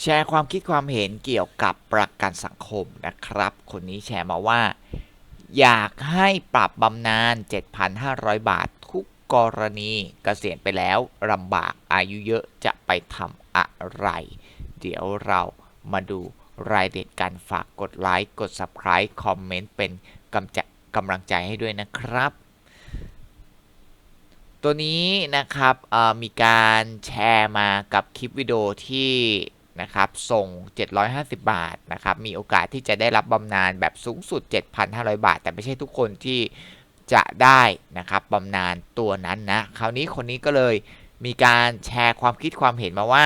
แชร์ความคิดความเห็นเกี่ยวกับประกันสังคมนะครับ คนนี้แชร์มาว่า อยากให้ปรับบำนาญ 7,500 บาททุกกรณีเกษียณไปแล้วลำบากอายุเยอะจะไปทำอะไร เดี๋ยวเรามาดูรายเอียดกันฝากกดไลค์ กด Subscribe คอมเมนต์เป็นกำจะกำลังใจให้ด้วยนะครับ ตัวนี้นะครับมีการแชร์มากับคลิปวิดีโอที่ นะครับ ส่ง 750 บาทนะครับ มีโอกาสที่จะได้รับบำนาญแบบสูงสุด 7,500 บาท แต่ไม่ใช่ทุกคนที่จะได้นะครับบำนาญตัวนั้นนะ คราวนี้คนนี้ก็เลยมีการแชร์ความคิดความเห็นมาว่า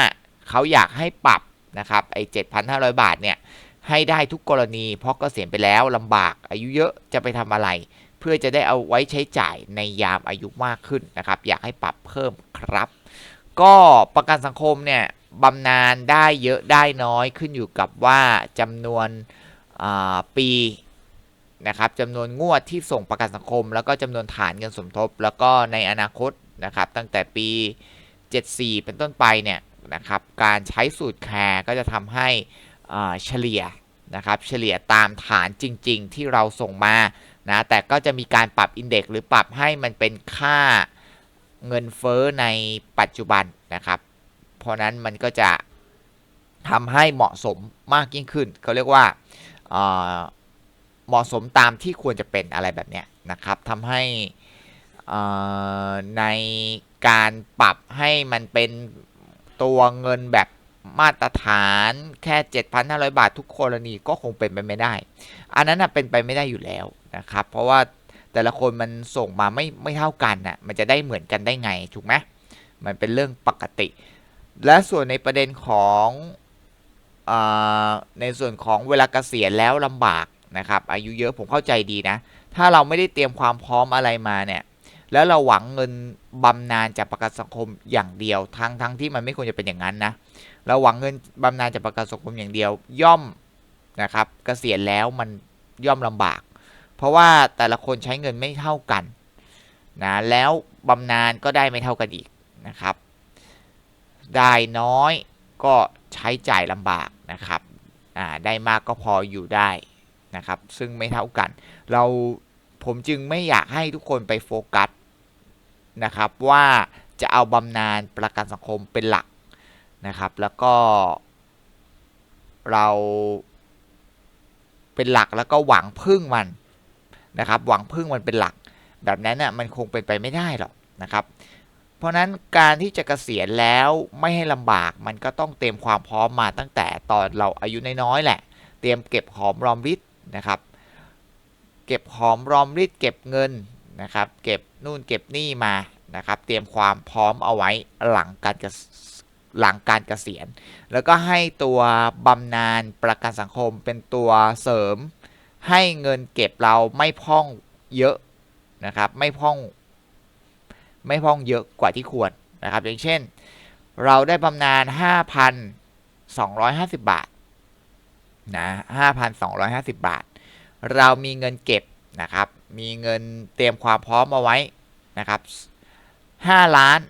เขาอยากให้ปรับนะครับไอ้ 7,500 บาทเนี่ยให้ได้ทุกกรณี เพราะเกษียณไปแล้วลำบากอายุเยอะจะไปทำอะไร เพื่อจะได้เอาไว้ใช้จ่ายในยามอายุมากขึ้นนะครับ อยากให้ปรับเพิ่มครับ ก็ประกันสังคมเนี่ย บำนาญได้เยอะได้น้อยขึ้นอยู่กับว่าจำนวนปีนะครับจำนวนงวดที่ส่งประกันสังคม แล้วก็จำนวนฐานเงินสมทบ แล้วก็ในอนาคตนะครับ ตั้งแต่ปี 74 เป็นต้นไปเนี่ยนะครับการใช้สูตรแคร์ก็จะทำให้เฉลี่ยนะครับเฉลี่ยตามฐานจริง ๆ ที่เราส่งมานะแต่ก็จะมีการปรับอินเด็กซ์หรือปรับให้มันเป็นค่าเงินเฟ้อในปัจจุบันนะครับ ราะนั้นมันก็จะทำให้เหมาะสมมากยิ่งขึ้นเขาเรียกว่าเเหมาะสมตามที่ควรจะเป็นอะไรแบบเนี้ยนะครับทำให้ในการปรับให้มันเป็นตัวเงินแบบมาตรฐานแค่ 7,500 บาททุกกรณีก็คงเป็นไปไม่ได้ อันนั้นเป็นไปไม่ได้อยู่แล้วนะครับ เพราะว่าแต่ละคนมันส่งมาไม่ไม่เท่ากันน่ะมันจะได้เหมือนกันได้ไงถูกไหมมันเป็นเรื่องปกติ และส่วนในประเด็นของอในส่วนของเวลาเกษียณแล้วลำบากนะครับ อายุเยอะผมเข้าใจดีนะ ถ้าเราไม่ได้เตรียมความพร้อมอะไรมาเนี่ย แล้วเราหวังเงินบำนาญจากประกันสังคมอย่างเดียวทั้งทั้งที่มันไม่ควรจะเป็นอย่างนั้นนะ เราหวังเงินบำนาญจากประกันสังคมอย่างเดียว ย่อมนะครับเกษียณแล้วมันย่อมลำบาก เพราะว่าแต่ละคนใช้เงินไม่เท่ากันนะแล้วบำนาญก็ได้ไม่เท่ากันอีกนะครับ ได้น้อยก็ใช้จ่ายลำบากนะครับได้มากก็พออยู่ได้นะครับ ซึ่งไม่เท่ากัน เราผมจึงไม่อยากให้ทุกคนไปโฟกัสนะครับว่าจะเอาบำนาญประกันสังคมเป็นหลักนะครับ แล้วก็เราเป็นหลักแล้วก็หวังพึ่งมันนะครับ หวังพึ่งมันเป็นหลัก แบบนั้นน่ะมันคงเป็นไปไม่ได้หรอกนะครับ เพราะนั้นการที่จะเกษียณแล้วไม่ให้ลำบากมันก็ต้องเตรียมความพร้อมมาตั้งแต่ตอนเราอายุน้อยๆแหละ เตรียมเก็บหอมรอมริบนะครับ เก็บหอมรอมริบเก็บเงินนะครับ เก็บนู่นเก็บนี่มานะครับ เตรียมความพร้อมเอาไว้หลังการเกษหลังการเกษียณ แล้วก็ให้ตัวบำนาญประกันสังคมเป็นตัวเสริม ให้เงินเก็บเราไม่พ่องเยอะนะครับ ไม่พ่อง ไม่พ่องเยอะกว่าที่ควรนะครับ อย่างเช่น เราได้บำนาญ 5,250 บาทนะ5,250 บาท เรามีเงินเก็บนะครับ มีเงินเตรียมความพร้อมเอาไว้นะครับ 5 ล้าน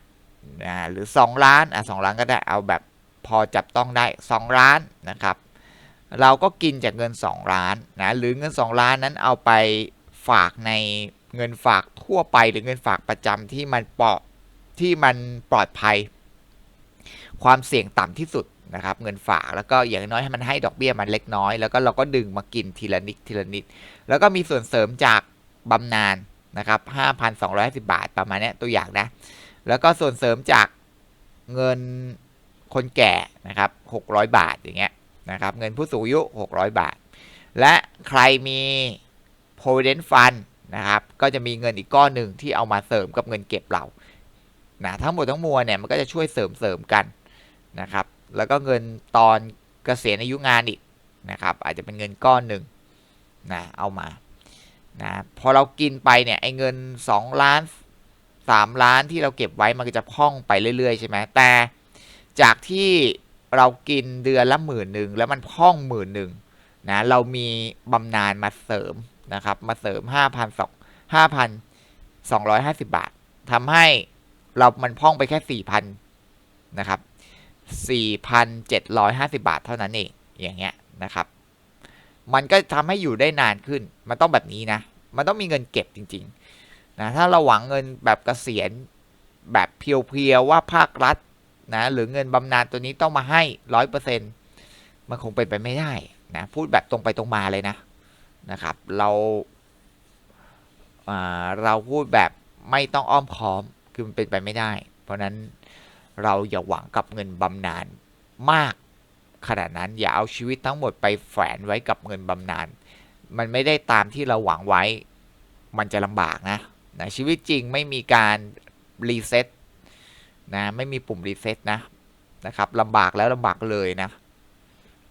นะหรือ 2 ล้านอะ2ล้านก็ได้เอาแบบพอจับต้องได้ 2 ล้านนะครับ เราก็กินจากเงิน 2 ล้านนะหรือเงิน 2 ล้านนั้นเอาไปฝากใน เงินฝากทั่วไปหรือเงินฝากประจำที่มันปลอดที่มันปลอดภัย ความเสี่ยงต่ำที่สุดนะครับเงินฝากแล้วก็อย่างน้อยให้มันให้ดอกเบี้ยมันเล็กน้อย แล้วก็เราก็ดึงมากินทีละนิดทีละนิด แล้วก็มีส่วนเสริมจากบำนาญนะครับ5,250 บาทประมาณนี้ตัวอย่างนะ แล้วก็ส่วนเสริมจากเงินคนแก่นะครับ600 บาทอย่างเงี้ยนะครับเงินผู้สูงอายุ 600 บาท และใครมี provident fund นะครับ ก็จะมีเงินอีกก้อนหนึ่งที่เอามาเสริมกับเงินเก็บเรานะทั้งหมดทั้งมวลเนี่ยมันก็จะช่วยเสริมเสริมกันนะครับ แล้วก็เงินตอนเกษียณอายุงานอีกนะครับ อาจจะเป็นเงินก้อนหนึ่งนะเอามานะพอเรากินไปเนี่ยไอ้เงิน 2 ล้าน 3 ล้านที่เราเก็บไว้มันก็จะพ่องไปเรื่อยๆใช่ไหมแต่จากที่เรากินเดือนละหมื่นหนึ่งแล้วมันพ่องหมื่นหนึ่งนะเรามีบำนาญมาเสริม นะครับ มาเสริม5,200 5,250 บาททำให้เรามันพองไปแค่ 4,000 นะครับ 4,750 บาทเท่านั้นเอง อย่างเงี้ยนะครับ มันก็ทำให้อยู่ได้นานขึ้น มันต้องแบบนี้นะ มันต้องมีเงินเก็บจริงๆ นะ ถ้าเราหวังเงินแบบเกษียณแบบเพียวๆ ว่าภาครัฐนะหรือเงินบำนาญตัวนี้ต้องมาให้ร้อยเปอร์เซ็นมันคงเป็นไปไม่ได้นะ พูดแบบตรงไปตรงมาเลยนะ นะครับ เราเราพูดแบบไม่ต้องอ้อมค้อมคือมันเป็นไปไม่ได้ เพราะนั้นเราอย่าหวังกับเงินบำนาญมากขนาดนั้นอย่าเอาชีวิตทั้งหมดไปแฝงไว้กับเงินบำนาญมันไม่ได้ตามที่เราหวังไว้ มันจะลำบากนะนะชีวิตจริงไม่มีการรีเซ็ตนะไม่มีปุ่มรีเซ็ตนะนะครับลำบากแล้วลำบากเลยนะ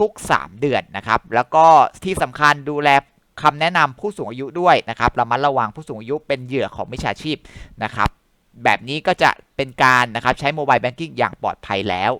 ทุกๆ 3 เดือนนะครับ แล้วก็ที่สำคัญดูแลคำแนะนำผู้สูงอายุด้วยนะครับระมัดระวังผู้สูงอายุเป็นเหยื่อของมิจฉาชีพนะครับ แบบนี้ก็จะเป็นการนะครับใช้โมบายแบงกิ้งอย่างปลอดภัยแล้ว